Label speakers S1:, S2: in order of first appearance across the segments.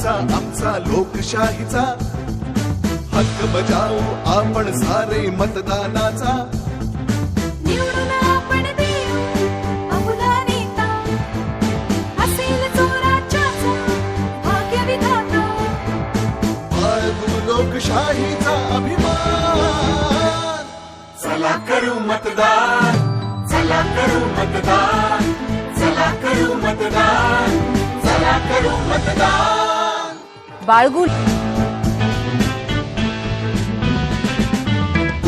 S1: तुमचा आमचा लोकशाहीचा. हक्क बजावू आपण सारे मतदानाचा. लोकशाहीचा अभिमान. चला करू मतदान. चला करू मतदान. चला करू मतदान. चला करू मतदान.
S2: बाळगू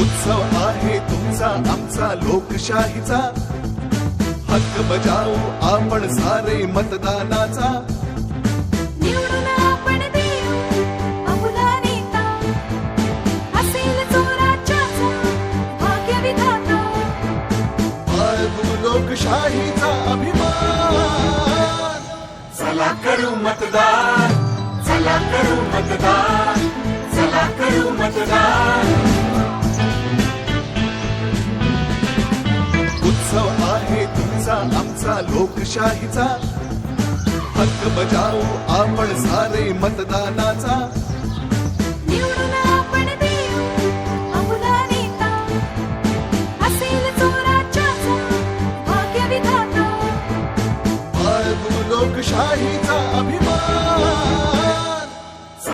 S1: उत्सव आहे तुमचा आमचा लोकशाहीचा. हक्क बजावू आपण सारे मतदानाचा. लोकशाहीचा अभिमान. चला करू मतदान. चला करू मतदान चला करू मतदान. उत्सव आहे तुमचा आमचा लोकशाहीचा. हक्क बजावू आपण सारे मतदानाचा. लोकशाहीचा अभिमान.